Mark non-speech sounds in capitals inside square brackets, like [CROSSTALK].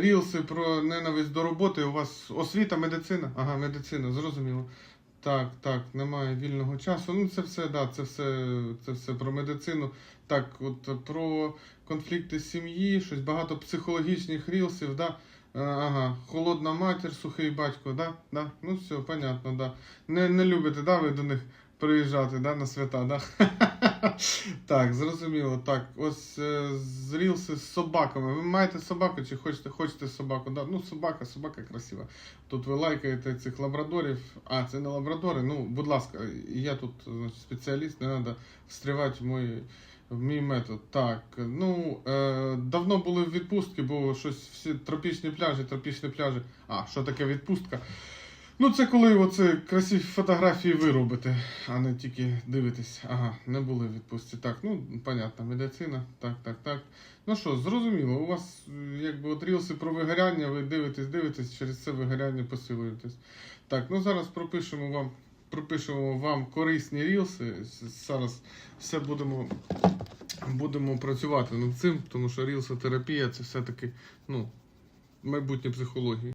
рілси про ненависть до роботи. У вас освіта, медицина? Ага, медицина, зрозуміло. Так, так, немає вільного часу. Ну, це все, да, це все, це все про медицину. Так, от про конфлікти сім'ї, щось багато психологічних рілсів, да. Е, Ага, холодна матір, сухий батько, да, да. Ну все, понятно, да. Не, не любите, да, ви до них приїжджати, да, на свята, да? [LAUGHS] [LAUGHS] так, зрозуміло. Так, ось е, з рілси з собаками. Ви маєте собаку чи хочете, хочете собаку? Да? Ну, собака, собака красива. Тут ви лайкаєте цих лабрадорів. А, це не лабрадори. Ну, будь ласка, я тут значить, спеціаліст, не треба встрівати в мої. В мій метод. Так, ну е, давно були в відпустці, бо щось всі тропічні пляжі, тропічні пляжі. А, що таке відпустка? Ну, це коли оце красиві фотографії ви робите, а не тільки дивитесь. Ага, не були в відпустці. Так, ну, понятно, медицина. Так, так, так. Ну що, зрозуміло, у вас якби от рілси про вигоряння, ви дивитесь, дивитесь, через це вигоряння посилуєтесь. Так, ну зараз пропишемо вам, пропишемо вам корисні рілси. Зараз все будемо, будемо працювати над цим, тому що рілсотерапія це все-таки ну, майбутнє психології.